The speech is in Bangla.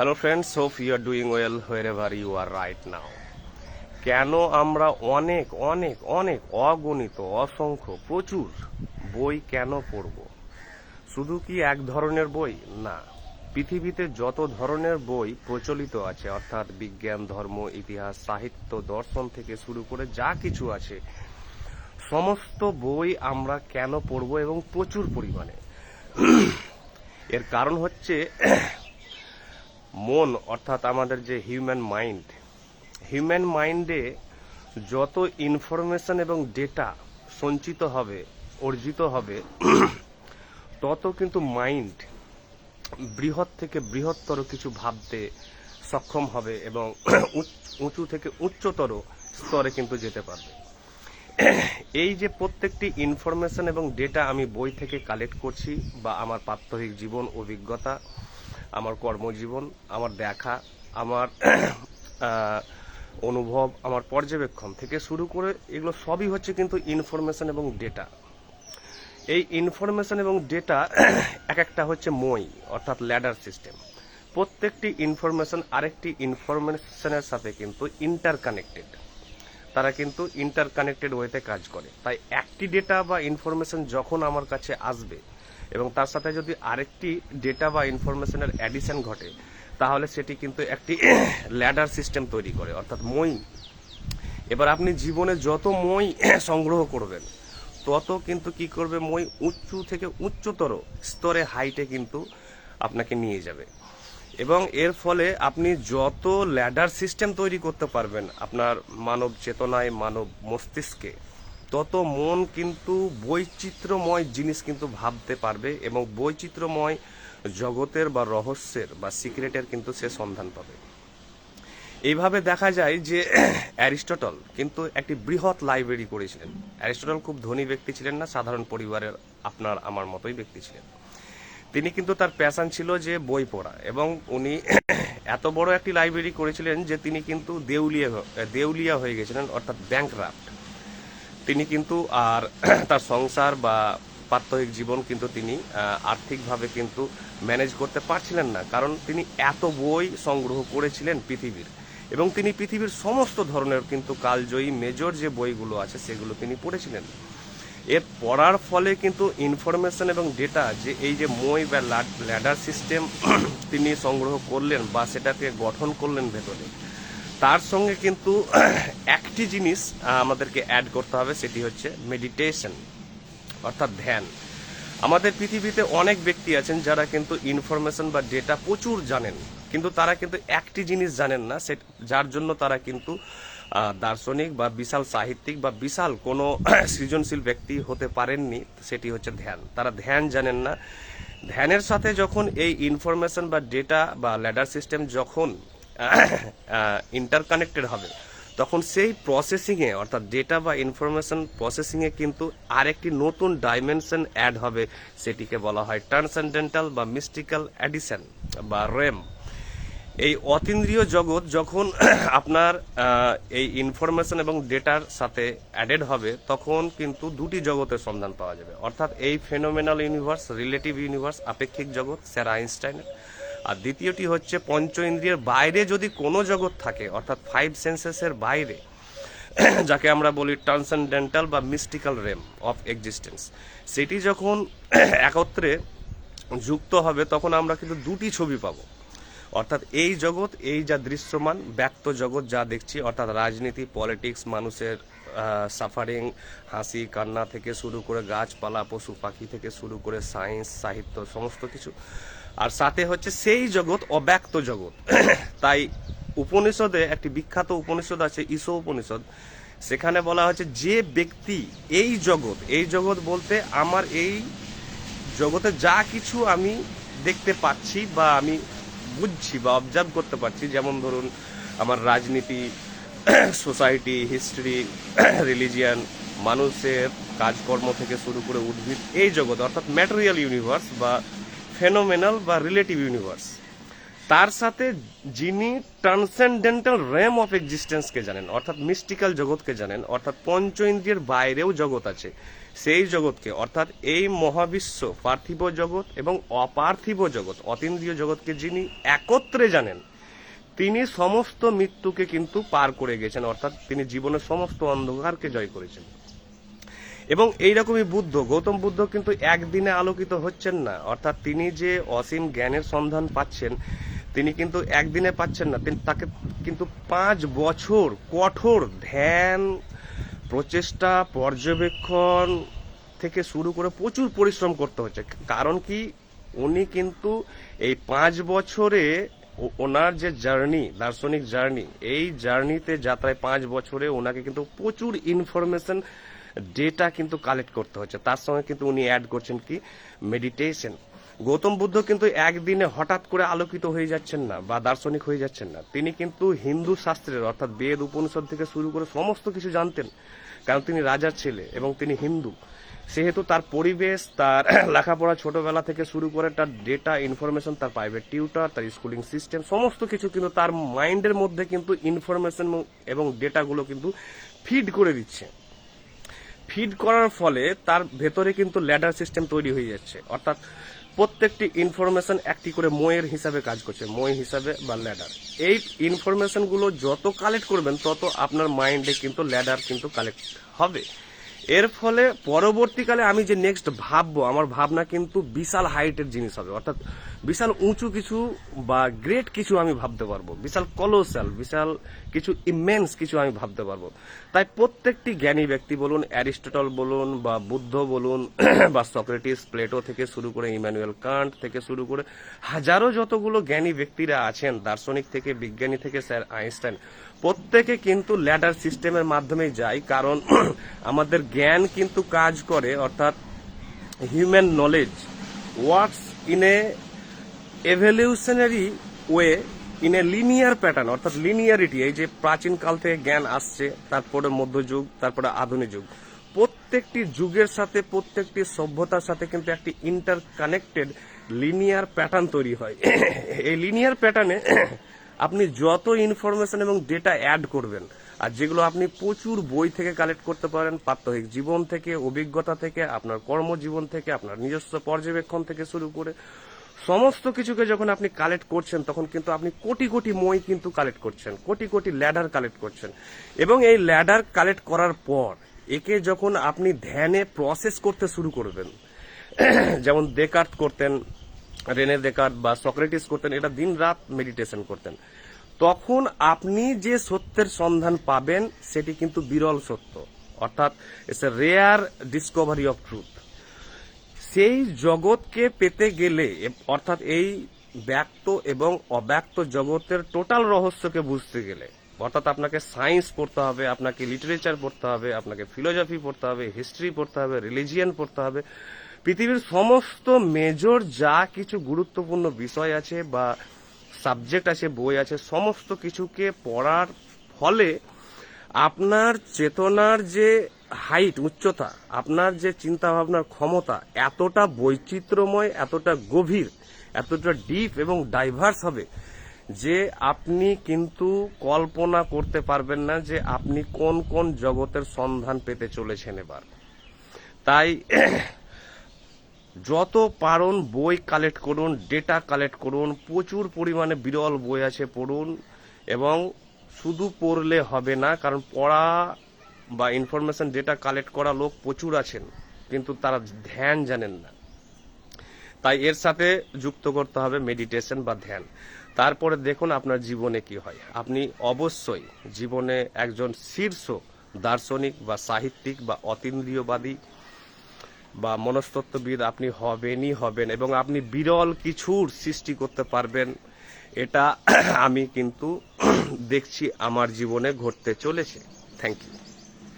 Hello friends hope you are doing well wherever you are right now কেন আমরা অনেক অনেক অনেক অগণিত, অসংখ্য, প্রচুর বই কেন পড়ব? শুধু কি এক ধরনের বই? না। পৃথিবীতে যত ধরনের বই প্রচলিত আছে, অর্থাৎ বিজ্ঞান, ধর্ম, ইতিহাস, সাহিত্য, দর্শন থেকে শুরু করে যা কিছু আছে, সমস্ত বই আমরা কেন পড়ব এবং প্রচুর পরিমাণে? এর কারণ হচ্ছে মন, অর্থাৎ আমাদের যে হিউম্যান মাইন্ড হিউম্যান মাইন্ডে যত ইনফরমেশন এবং ডেটা সঞ্চিত হবে, অর্জিত হবে, তত কিন্তু মাইন্ড বৃহৎ থেকে বৃহত্তর কিছু ভাবতে সক্ষম হবে এবং উঁচু থেকে উচ্চতর স্তরে কিন্তু যেতে পারবে। এই যে প্রত্যেকটি ইনফরমেশন এবং ডেটা আমি বই থেকে কালেক্ট করছি বা আমার প্রাত্যহিক জীবন, অভিজ্ঞতা আমার কর্মজীবন, আমার দেখা, আমার অনুভব, আমার পর্যবেক্ষণ থেকে শুরু করে এগুলো সবই হচ্ছে কিন্তু ইনফরমেশন এবং ডেটা এই ইনফরমেশন এবং ডেটা এক একটা হচ্ছে মই, অর্থাৎ ল্যাডার সিস্টেম প্রত্যেকটি ইনফরমেশন আরেকটি ইনফরমেশনের সাথে কিন্তু ইন্টারকানেক্টেড তারা কিন্তু ইন্টারকানেক্টেড ওয়েতে কাজ করে। তাই একটি ডেটা বা ইনফরমেশন যখন আমার কাছে আসবে এবং তার সাথে যদি আরেকটি ডেটা বা ইনফরমেশনের অ্যাডিশন ঘটে, তাহলে সেটি কিন্তু একটি ল্যাডার সিস্টেম তৈরি করে, অর্থাৎ মই। এবার আপনি জীবনে যত মই সংগ্রহ করবেন, তত কিন্তু কি করবে, মই উঁচু থেকে উচ্চতর স্তরে হাইটে কিন্তু আপনাকে নিয়ে যাবে। এবং এর ফলে আপনি যত ল্যাডার সিস্টেম তৈরি করতে পারবেন, আপনার মানব চেতনায়, মানব মস্তিষ্কে তত মন কিন্তু বৈচিত্র্যময় জিনিস কিন্তু ভাবতে পারবে এবং বৈচিত্র্যময় জগতের বা রহস্যের বা সিক্রেটের কিন্তু সে সন্ধান পাবে। এইভাবে দেখা যায় যে অ্যারিস্টটল কিন্তু একটি বৃহৎ লাইব্রেরি করেছিলেন। অ্যারিস্টটল খুব ধনী ব্যক্তি ছিলেন না, সাধারণ পরিবারের আপনার আমার মতোই ব্যক্তি ছিলেন। তিনি কিন্তু তার প্যাশান ছিল যে বই পড়া এবং উনি এত বড় একটি লাইব্রেরি করেছিলেন যে তিনি কিন্তু দেউলিয়া দেউলিয়া হয়ে গেছিলেন, অর্থাৎ ব্যাংক তিনি কিন্তু আর তার সংসার বা প্রাত্যহিক জীবন কিন্তু তিনি আর্থিকভাবে কিন্তু ম্যানেজ করতে পারছিলেন না। কারণ তিনি এত বই সংগ্রহ করেছিলেন পৃথিবীর। এবং তিনি পৃথিবীর সমস্ত ধরনের কিন্তু কালজয়ী মেজর যে বইগুলো আছে, সেগুলো তিনি পড়েছিলেন। এর পড়ার ফলে কিন্তু ইনফরমেশন এবং ডেটা যে এই যে মই বা ল্যাডার সিস্টেম তিনি সংগ্রহ করলেন বা সেটাকে গঠন করলেন ভেতরে তার সঙ্গে কিন্তু একটি জিনিস আমাদেরকে অ্যাড করতে হবে, সেটি হচ্ছে মেডিটেশন অর্থাৎ ধ্যান। আমাদের পৃথিবীতে অনেক ব্যক্তি আছেন যারা কিন্তু ইনফরমেশন বা ডেটা প্রচুর জানেন, কিন্তু তারা কিন্তু একটি জিনিস জানেন না, সে যার জন্য তারা কিন্তু দার্শনিক বা বিশাল সাহিত্যিক বা বিশাল কোনো সৃজনশীল ব্যক্তি হতে পারেননি, সেটি হচ্ছে ধ্যান। তারা ধ্যান জানেন না। ধ্যানের সাথে যখন এই ইনফরমেশন বা ডেটা বা ল্যাডার সিস্টেম যখন ইন্টারকানেক্টেড হবে। তখন সেই প্রসেসিংয়ে অর্থাৎ ডেটা বা ইনফরমেশন প্রসেসিংয়ে কিন্তু আরেকটি নতুন ডাইমেনশন অ্যাড হবে, সেটিকে বলা হয় ট্রান্সেন্ডেন্টাল বা মিস্টিক্যাল অ্যাডিশন বা রেম এই অতীন্দ্রিয় জগৎ যখন আপনার এই ইনফরমেশন এবং ডেটার সাথে অ্যাডেড হবে, তখন কিন্তু দুটি জগতের সন্ধান পাওয়া যাবে। অর্থাৎ এই ফেনোমেনাল ইউনিভার্স রিলেটিভ ইউনিভার্স আপেক্ষিক জগৎ, স্যার আইনস্টাইনের। আর দ্বিতীয়টি হচ্ছে পঞ্চ ইন্দ্রিয়ের বাইরে যদি কোনো জগৎ থাকে, অর্থাৎ ফাইভ সেন্সেসের বাইরে, যাকে আমরা বলি ট্রান্সেন্ডেন্টাল বা মিস্টিক্যাল রেম অফ এক্সিস্টেন্স সেটি যখন একত্রে যুক্ত হবে, তখন আমরা কিন্তু দুটি ছবি পাবো। অর্থাৎ এই জগৎ, এই যা দৃশ্যমান, ব্যক্ত জগৎ যা দেখছি, অর্থাৎ রাজনীতি পলিটিক্স মানুষের সাফারিং হাসি, কান্না থেকে শুরু করে গাছপালা, পশু পাখি থেকে শুরু করে সায়েন্স সাহিত্য, সমস্ত কিছু আর সাথে হচ্ছে সেই জগৎ অব্যক্ত জগৎ। তাই উপনিষদে একটি বিখ্যাত উপনিষদ আছে ঈশো উপনিষদ। সেখানে বলা হচ্ছে যে ব্যক্তি এই জগৎ এই জগৎ বলতে আমার এই জগতে যা কিছু আমি দেখতে পাচ্ছি বা আমি বুঝছি বা অবজার্ভ করতে পারছি যেমন ধরুন আমার রাজনীতি সোসাইটি হিস্ট্রি রিলিজিয়ান মানুষের কাজকর্ম থেকে শুরু করে উদ্ভিদ এই জগৎ অর্থাৎ ম্যাটেরিয়াল ইউনিভার্স বা ফেনোমেনাল বা রিলেটিভ ইউনিভার্স। তার সাথে যিনি ট্রান্সেন্ডেন্টাল র্যাম অফ এক্সিস্টেন্সকে জানেন, অর্থাৎ মিস্টিক্যাল জগৎকে জানেন, অর্থাৎ পঞ্চ ইন্দ্রিয়ের বাইরেও জগৎ আছে, সেই জগৎকে, অর্থাৎ এই মহাবিশ্ব, পার্থিব জগৎ এবং অপার্থিব জগৎ, অতীন্দ্রিয় জগৎকে যিনি একত্রে জানেন, তিনি সমস্ত মৃত্যুকে কিন্তু পার করে গেছেন, অর্থাৎ তিনি জীবনের সমস্ত অন্ধকারকে জয় করেছেন। এবং এইরকমই বুদ্ধ, গৌতম বুদ্ধ কিন্তু একদিনে আলোকিত হচ্ছেন না। অর্থাৎ তিনি যে অসীম জ্ঞানের সন্ধান পাচ্ছেন, তিনি কিন্তু একদিনে পাচ্ছেন না। তিনি তাকে কিন্তু পাঁচ বছর কঠোর ধ্যান, প্রচেষ্টা, পর্যবেক্ষণ থেকে শুরু করে প্রচুর পরিশ্রম করতে হচ্ছে। কারণ কি, উনি কিন্তু এই পাঁচ বছরে ওনার যে জার্নি, দার্শনিক জার্নি, এই জার্নিতে যাত্রায় পাঁচ বছরে ওনাকে কিন্তু প্রচুর ইনফরমেশন ডেটা কিন্তু কালেক্ট করতে হচ্ছে। তার সঙ্গে কিন্তু উনি অ্যাড করছেন কি? মেডিটেশন গৌতম বুদ্ধ কিন্তু একদিনে হঠাৎ করে আলোকিত হয়ে যাচ্ছেন না বা দার্শনিক হয়ে যাচ্ছেন না। তিনি কিন্তু হিন্দু শাস্ত্রের অর্থাৎ বেদ, উপনিষদ থেকে শুরু করে সমস্ত কিছু জানতেন। কারণ তিনি রাজার ছেলে এবং তিনি হিন্দু। সেহেতু তার পরিবেশ, তার লেখাপড়া ছোটবেলা থেকে শুরু করে তার ডেটা ইনফরমেশন তার প্রাইভেট টিউটার তার স্কুলিং সিস্টেম সমস্ত কিছু কিন্তু তার মাইন্ডের মধ্যে কিন্তু ইনফরমেশন এবং ডেটাগুলো কিন্তু ফিড করে দিচ্ছে। ফিড করার ফলে তার ভেতরে কিন্তু ল্যাডার সিস্টেম তৈরি হয়ে যাচ্ছে। অর্থাৎ প্রত্যেকটি ইনফরমেশন একটি করে ময়ের হিসাবে কাজ করছে, মই হিসাবে বা ল্যাডার এই ইনফরমেশনগুলো যত কালেক্ট করবেন, তত আপনার মাইন্ডে কিন্তু ল্যাডার কিন্তু কালেক্ট হবে। এর ফলে পরবর্তীকালে আমি যে নেক্সট ভাববো, আমার ভাবনা কিন্তু বিশাল হাইটের জিনিস হবে। অর্থাৎ বিশাল উঁচু কিছু বা গ্রেট কিছু আমি ভাবতে পারব। বিশাল কলোসাল বিশাল কিছু ইমেন্স কিছু আমি ভাবতে পারব। তাই প্রত্যেকটি জ্ঞানী ব্যক্তি বলুন, অ্যারিস্টটল বলুন বা বুদ্ধ বলুন, বা সক্রেটিস, প্লেটো থেকে শুরু করে ইমানুয়েল কান্ট থেকে শুরু করে হাজারো যতগুলো জ্ঞানী ব্যক্তিরা আছেন, দার্শনিক থেকে, বিজ্ঞানী থেকে, স্যার আইনস্টাইন, প্রত্যেকে কিন্তু ল্যাডার সিস্টেমের মাধ্যমে যায়। কারণ আমাদের জ্ঞান কিন্তু কাজ করে, অর্থাৎ human knowledge works in a evolutionary way in a linear pattern অর্থাৎ লিনিয়ারিটি এই যে প্রাচীন কাল থেকে জ্ঞান আসছে, তারপরে মধ্যযুগ তারপরে আধুনিক যুগ। প্রত্যেকটি যুগের সাথে, প্রত্যেকটি সভ্যতার সাথে কিন্তু একটি ইন্টার কানেক্টেড লিনিয়ার প্যাটার্ন তৈরি হয়। এই লিনিয়ার প্যাটার্নে আপনি যত ইনফরমেশন এবং ডেটা অ্যাড করবেন, আর যেগুলো আপনি প্রচুর বই থেকে কালেক্ট করতে পারেন, প্রাত্যহিক জীবন থেকে, অভিজ্ঞতা থেকে, আপনার কর্মজীবন থেকে, আপনার নিজস্ব পর্যবেক্ষণ থেকে শুরু করে, সমস্ত কিছুকে যখন আপনি কালেক্ট করছেন, তখন কিন্তু আপনি কোটি কোটি মই কিন্তু কালেক্ট করছেন, কোটি কোটি ল্যাডার কালেক্ট করছেন। এবং এই ল্যাডার কালেক্ট করার পর, একে যখন আপনি ধ্যানে প্রসেস করতে শুরু করবেন, যেমন দেকার্ট করতেন রেনে দেকার্ট বা সক্রেটিস করতেন এটা দিন রাত মেডিটেশন করতেন। তখন আপনি যে সত্যের সন্ধান পাবেন, সেটি কিন্তু বিরল সত্য। অর্থাৎ it's a rare discovery of truth সেই জগৎকে পেতে গেলে, অর্থাৎ এই ব্যক্ত এবং অব্যক্ত জগতের টোটাল রহস্যকে বুঝতে গেলে, অর্থাৎ আপনাকে সায়েন্স পড়তে হবে, আপনাকে লিটারেচার পড়তে হবে, আপনাকে ফিলোসফি পড়তে হবে হিস্ট্রি পড়তে হবে রিলিজিয়ান পড়তে হবে পৃথিবীর সমস্ত মেজর যা কিছু গুরুত্বপূর্ণ বিষয় আছে বা সাবজেক্ট আছে, বই আছে, সমস্ত কিছুকে পড়ার ফলে আপনার চেতনার যে হাইট উচ্চতা, আপনার যে চিন্তা ভাবনার ক্ষমতা এতটা বৈচিত্র্যময়, এতটা গভীর, এতটা ডিপ এবং ডাইভার্স হবে যে আপনি কিন্তু কল্পনা করতে পারবেন না যে আপনি কোন কোন জগতের সন্ধান পেতে চলেছেন এবার। তাই যত পারুন বই কালেক্ট করুন ডেটা কালেক্ট করুন, প্রচুর পরিমাণে বিরল বই আছে পড়ুন, এবং শুধু পড়লে হবে না, কারণ পড়া বা ইনফরমেশন ডেটা কালেক্ট করা লোক প্রচুর আছেন, কিন্তু তারা ধ্যান জানেন না। তাই এর সাথে যুক্ত করতে হবে মেডিটেশন বা ধ্যান। তারপরে দেখুন আপনার জীবনে কি হয়। আপনি অবশ্যই জীবনে একজন শীর্ষ দার্শনিক বা সাহিত্যিক বা অতীন্দ্রিয়বাদী বা মনস্তত্ত্ববিদ আপনি হবেনই হবেন এবং আপনি বিরল কিছুর সৃষ্টি করতে পারবেন। এটা আমি কিন্তু দেখছি আমার জীবনে ঘটতে চলেছে। Thank you